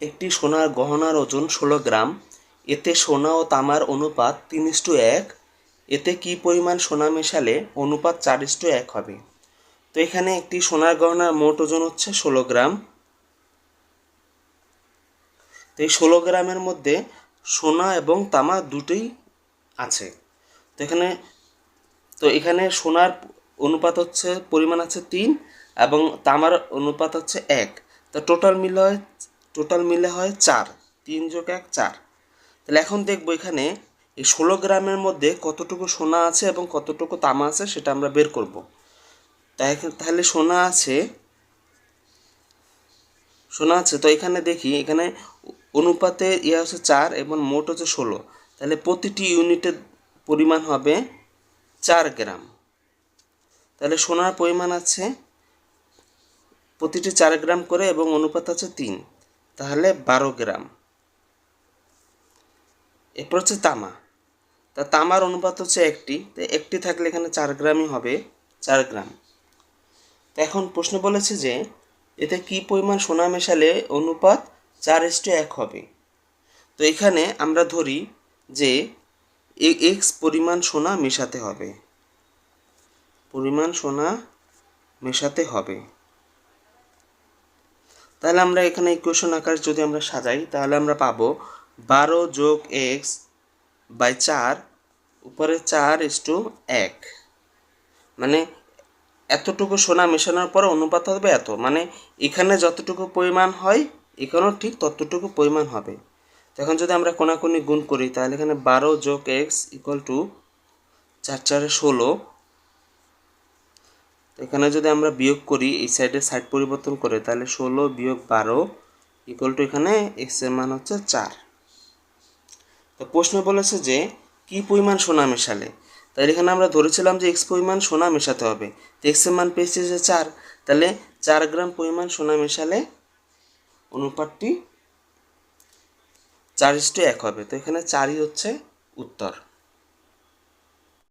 একটি সোনার গহনার ওজন ষোলো গ্রাম, এতে সোনা ও তামার অনুপাত তিন এক, এতে কি পরিমাণ সোনা মেশালে অনুপাত চার এক হবে? তো এখানে একটি সোনার গহনার মোট ওজন হচ্ছে ষোলো গ্রাম। তো এই ষোলো গ্রামের মধ্যে সোনা এবং তামা দুটোই আছে। তো এখানে তো এখানে সোনার অনুপাত হচ্ছে, পরিমাণ আছে তিন এবং তামার অনুপাত হচ্ছে এক। তো টোটাল মিলে হয় টোটাল মিলে হয় চার। তিন যোগ এক, চার। তাহলে এখন দেখব এখানে এই ষোলো গ্রামের মধ্যে কতটুকু সোনা আছে এবং কতটুকু তামা আছে সেটা আমরা বের করব। তাই তাহলে সোনা আছে সোনা আছে। তো এখানে দেখি, এখানে অনুপাতে ইয়ে হচ্ছে চার এবং মোট হচ্ছে ষোলো। তাহলে প্রতিটি ইউনিটের পরিমাণ হবে চার গ্রাম। তাহলে সোনার পরিমাণ আছে প্রতিটি চার গ্রাম করে এবং অনুপাত আছে তিন। তাহলে বারো গ্রাম। এরপর হচ্ছে তামা। তা তামার অনুপাত হচ্ছে একটি। তো একটি থাকলে এখানে চার গ্রামই হবে, চার গ্রাম। তো এখন প্রশ্ন বলেছে যে, এতে কি পরিমাণ সোনা মেশালে অনুপাত চার ইস্টু এক হবে? তো এখানে আমরা ধরি যে এক্স পরিমাণ সোনা মেশাতে হবে। পরিমাণ সোনা মেশাতে হবে। তাহলে আমরা এখানে ইকুয়েশন আকার যদি আমরা সাজাই, তাহলে আমরা পাবো বারো যোগ এক্স বাই চার উপরে চার ইস টু এক। মানে এতটুকু সোনা মেশানোর পর অনুপাত হবে এত। মানে এখানে যতটুকু পরিমাণ হয়, এখানেও ঠিক ততটুকু পরিমাণ হবে। এখন যদি আমরা কোনাকুনি গুণ করি, তাহলে এখানে বারো যোগ এক্স ইকুয়াল টু চার চারে ষোলো। তো এখানে যদি আমরা বিয়োগ করি, এই সাইডে সাইড পরিবর্তন করে, তাহলে ষোলো বিয়োগ বারো ইকুয়াল টু এখানে এক্সের মান হচ্ছে চার। তো প্রশ্ন বলেছে যে, কি পরিমাণ সোনা মেশালে? তাহলে এখানে আমরা ধরেছিলাম যে এক্স পরিমাণ সোনা মেশাতে হবে। তো এক্সের মান পেয়েছি যে চার। তাহলে চার গ্রাম পরিমাণ সোনা মেশালে অনুপাতটি চার ইস্টু এক হবে। তো এখানে চারই হচ্ছে উত্তর।